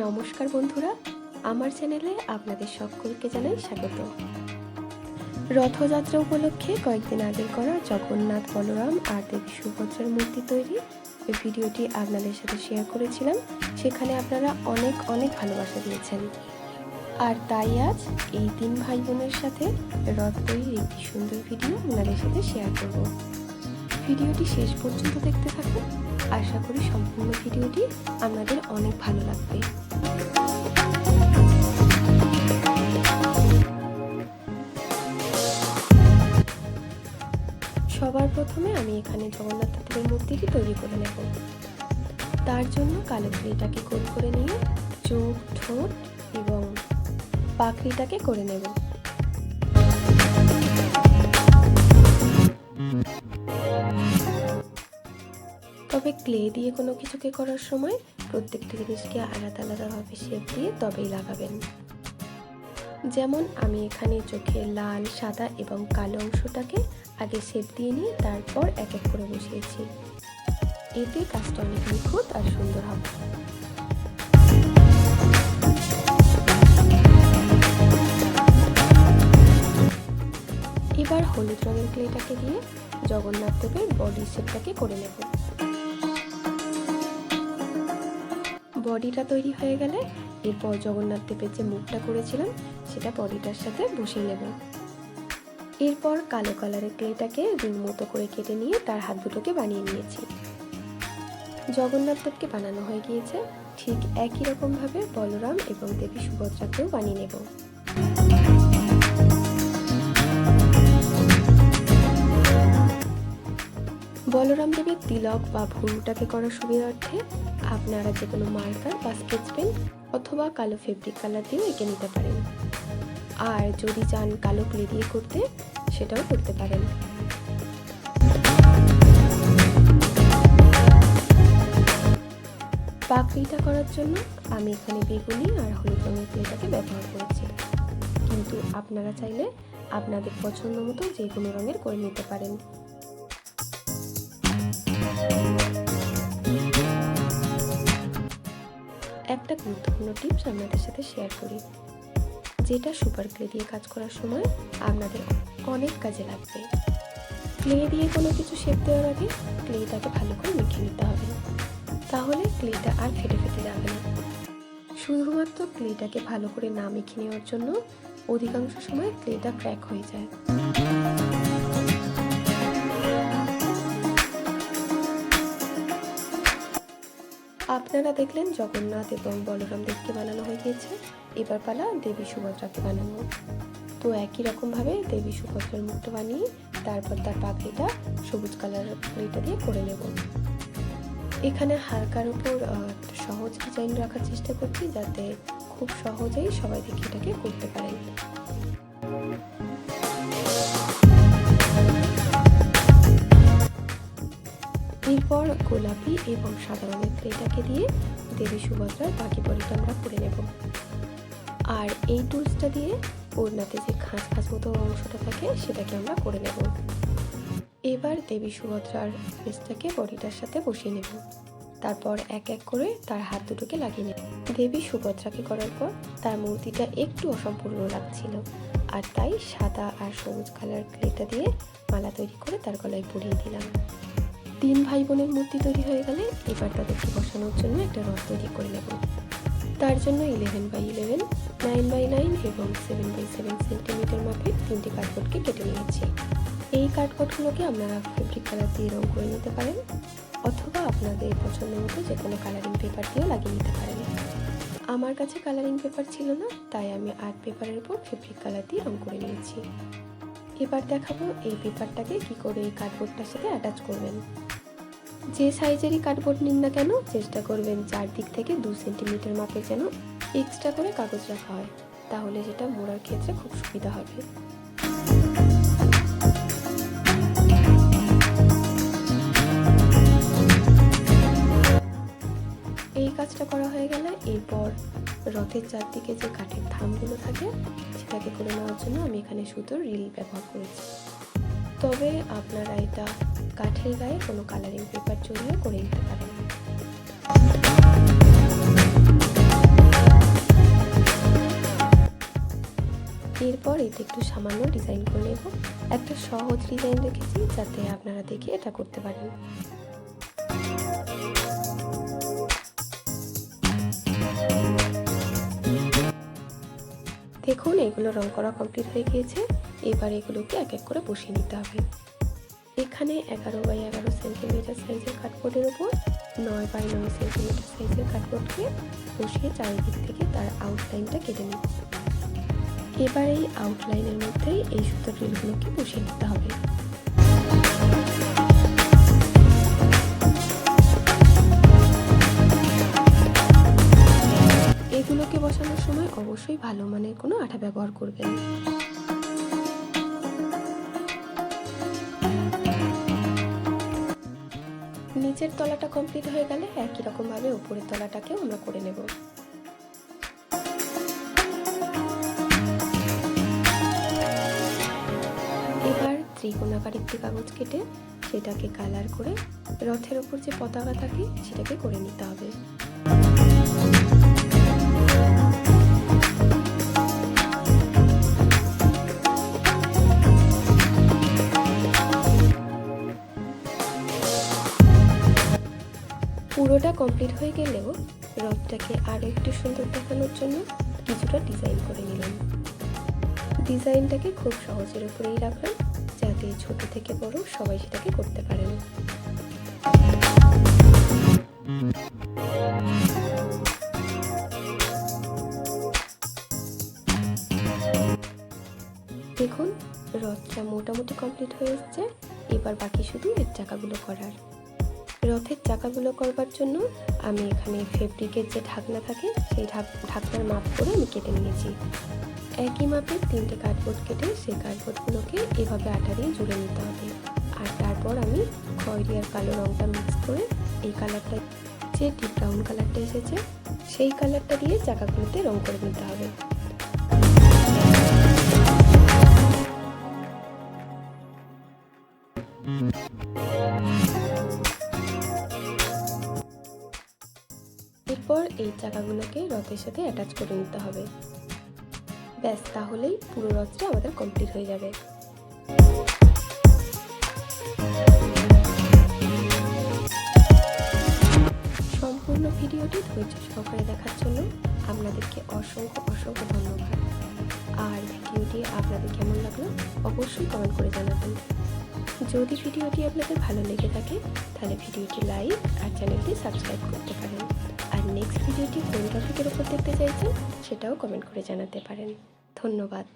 নমস্কার বন্ধুরা, আমার চ্যানেলে আপনাদের সকলকে জানাই স্বাগত। রথযাত্রা উপলক্ষে কয়েকদিন আগে করা জগন্নাথ বলরাম আর দেবী সুভদ্রার মূর্তি তৈরি ওই ভিডিওটি আপনাদের সাথে শেয়ার করেছিলাম, সেখানে আপনারা অনেক অনেক ভালোবাসা দিয়েছেন। আর তাই আজ এই তিন ভাই বোনের সাথে রথ তৈরির একটি সুন্দর ভিডিও আপনাদের সাথে শেয়ার করব। ভিডিওটি শেষ পর্যন্ত দেখতে থাকুন আশা করি সম্পূর্ণ ভিডিওটি আপনাদের অনেক ভালো লাগবে। সবার প্রথমে আমি এখানে জগন্নাথ ঠাকুরের মূর্তিটি তৈরি করে নেব। তার জন্য কালো ক্লেটাকে গোল করে নিয়ে চোখ, ঠোঁট এবং পাখড়িটাকে করে নেব। তবে ক্লে দিয়ে কোনো কিছুকে করার সময় প্রত্যেকটা জিনিসকে আলাদা আলাদাভাবে শেপ দিয়ে তবেই লাগাবেন। যেমন আমি এখানে চোখে লাল, সাদা এবং কালো অংশটাকে আগে শেপ দিয়ে নিয়ে তারপর এক এক করে বসিয়েছি। এতে কাজটা অনেক নিখুঁত আর সুন্দর হবে। এবার হলুদ রঙের ক্লেটাকে দিয়ে জগন্নাথ দেবের বডি শেপটাকে করে নেব। বডিটা তৈরি হয়ে গেলে এরপর জগন্নাথ দেবের যে মুখটা করেছিলাম, সেটা বডিটার সাথে বসিয়ে নেব। এরপর কালো কালারের ক্লেটাকে রিং মতো করে কেটে নিয়ে তার হাত দুটোকে বানিয়ে নিয়েছি। জগন্নাথ দেবকে বানানো হয়ে গিয়েছে, ঠিক একই রকমভাবে বলরাম এবং দেবী সুভদ্রাকেও বানিয়ে নেব। বলরাম দেবের তিলক বা ভুরুটাকে করার সুবিধার্থে আপনারা যে কোনো মার্কার বা স্কেচ পেন অথবা কালো ফেব্রিক কালার দিয়েও এঁকে নিতে পারেন। আর যদি চান কালো ক্লে দিয়ে করতে, সেটাও করতে পারেন। পাকড়িটা করার জন্য আমি এখানে বেগুনি আর হলুদ রঙের ক্লেটাকে ব্যবহার করেছি। কিন্তু আপনারা চাইলে আপনাদের পছন্দ মতো যে কোনো রঙের করে নিতে পারেন। একটা গুরুত্বপূর্ণ টিপস আপনাদের সাথে শেয়ার করি, যেটা সুপার ক্লে দিয়ে কাজ করার সময় আপনাদের অনেক কাজে লাগবে। ক্লে দিয়ে কোনো কিছু শেপ দেওয়ার আগে ক্লেটাকে ভালো করে মেখে নিতে হবে, তাহলে ক্লেটা আর ফেটে ফেটে যাবে না। শুধুমাত্র ক্লেটাকে ভালো করে না মেখে নেওয়ার জন্য অধিকাংশ সময় ক্লেটা ক্র্যাক হয়ে যায়। আপনারা দেখলেন জগন্নাথ এবং বলরাম দেবকে বানানো হয়ে গিয়েছে। এবার পালা দেবী সুভদ্রাকে বানানো। তো একই রকমভাবে দেবী সুভদ্রার মুখটা বানিয়ে তারপর তার পাখিটা সবুজ কালার পাখিটা দিয়ে করে নেব। এখানে হালকার উপর সহজ ডিজাইন রাখার চেষ্টা করছি যাতে খুব সহজেই সবাই দেখে এটাকে করতে পারেন। এরপর গোলাপি এবং সাদা রঙের ক্লেটাকে দিয়ে দেবী সুভদ্রার বাকি বডিটা আমরা করে নেব। আর এই টুলসটা দিয়ে ওড়নাতে যে খাঁজ খাঁজ মতো অংশটা থাকে, সেটাকে আমরা করে নেব। এবার দেবী সুভদ্রার ফেসটাকে বডিটার সাথে বসিয়ে নেব। তারপর এক এক করে তার হাত দুটোকে লাগিয়ে নেব। দেবী সুভদ্রাকে করার পর তার মূর্তিটা একটু অসম্পূর্ণ লাগছিল। আর তাই সাদা আর সবুজ কালার ক্লেটা দিয়ে মালা তৈরি করে তার গলায় পরিয়ে দিলাম। তিন ভাই বোনের মূর্তি তৈরি হয়ে গেলে এবার তাদেরকে বসানোর জন্য একটা রথ তৈরি করে নেব। তার জন্য eleven by eleven nine by nine এবং সেভেন বাই সেভেন সেন্টিমিটার মাপের তিনটি কার্ডবোর্ডকে কেটে নিয়েছি। এই কার্ডবোর্ডগুলোকে আপনারা ফেব্রিক কালার দিয়ে রং করে নিতে পারেন অথবা আপনাদের পছন্দ মতো যে কোনো কালারিং পেপার দিয়েও লাগিয়ে নিতে পারেন। আমার কাছে কালারিং পেপার ছিল না, তাই আমি আর্ট পেপারের উপর ফেব্রিক কালার দিয়ে রং করে নিয়েছি। এবার দেখাবো এই পেপারটাকে কি করে এই কার্ডবোর্ডটার সাথে অ্যাটাচ করবেন। যে সাইজেরই কার্ডবোর্ড নিন না কেন, চেষ্টা করবেন চারদিক থেকে দু সেন্টিমিটার মাপে যেন এক্সট্রা করে কাগজ রাখা হয়, তাহলে সেটা মোড়ার ক্ষেত্রে খুব সুবিধা হবে। এই কাজটা করা হয়ে গেলে এরপর রথের চারদিকে যে কাঠের থামগুলো থাকে কাজটাকে করে নেওয়ার জন্য আমি এখানে সুতোর রিল ব্যবহার করেছি। তবে আপনারা এটা কাঠের গায়ে কোনো কালারিং পেপার চড়িয়ে করে নিতে পারেন। এরপর এতে একটু সামান্য ডিজাইন করে নেব। একটা সহজ ডিজাইন রেখেছি যাতে আপনারা দেখে এটা করতে পারেন। দেখুন, এগুলো রং করা কমপ্লিট হয়ে গিয়েছে। এবার এগুলোকে এক এক করে বসিয়ে নিতে হবে। এখানে এগারো বাই এগারো সেন্টিমিটার সাইজের কাঠবোর্ডের উপর, নয় বাই নয় সেন্টিমিটার সাইজের কাঠবোর্ডকে বসিয়ে চারিদিক থেকে তার আউটলাইনটা কেটে নিব এবার এই আউটলাইনের মধ্যেই এই সুতোর রিলগুলোকে বসিয়ে নিতে হবে। বসানোর সময় অবশ্যই ভালো মানের কোনো আঠা ব্যবহার করবেন। নিচের তলাটা কমপ্লিট হয়ে গেলে একই রকমভাবে উপরের তলাটাকেও আমরা করে নেব। এবার ত্রিকোণাকার একটি কাগজ কেটে সেটাকে কালার করে রথের ওপর যে পতাকা থাকে সেটাকে করে নিতে হবে। পুরোটা কমপ্লিট হয়ে গেলেও রথটাকে আরও একটু সুন্দর দেখানোর জন্য কিছুটা ডিজাইন করে নিলাম। ডিজাইনটাকে খুব সহজের উপরেই রাখলাম, যাতে ছোট থেকে বড় সবাই সেটাকে করতে পারেন। দেখুন রথটা মোটামুটি কমপ্লিট হয়ে এসছে। এবার বাকি শুধু এর চাকাগুলো করার। রথের চাকাগুলো করবার জন্য আমি এখানে ফেব্রিকের যে ঢাকনা থাকে, সেই ঢাকনার মাপ করে আমি কেটে নিয়েছি। একই মাপের তিনটে কার্ডবোর্ড কেটে সেই কার্ডবোর্ডগুলোকে এভাবে আটা দিয়ে জুড়ে নিতে হবে। আর তারপর আমি খয়েরি আর কালো রঙটা মিক্স করে এই কালারটা যে ডিপ ব্রাউন কালারটা এসেছে, সেই কালারটা দিয়ে চাকাগুলোতে রং করে নিতে হবে। চাকাগুলোকে রথের সাথে অ্যাটাচ করে নিতে হবে। ব্যাস, তাহলেই পুরো রথটা আমাদের কমপ্লিট হয়ে যাবে। সম্পূর্ণ ভিডিওটি ধৈর্য সহকারে দেখার জন্য আপনাদেরকে অসংখ্য অসংখ্য ধন্যবাদ। আর ভিডিওটি আপনাদের কেমন লাগল অবশ্যই কমেন্ট করে জানাবেন। যদি ভিডিওটি আপনাদের ভালো লেগে থাকে, তাহলে ভিডিওটি লাইক আর চ্যানেলটি সাবস্ক্রাইব করতে পারেন। আর নেক্সট ভিডিওটি কোন টপিকের উপর দেখতে চাইছেন সেটাও কমেন্ট করে জানাতে পারেন। ধন্যবাদ।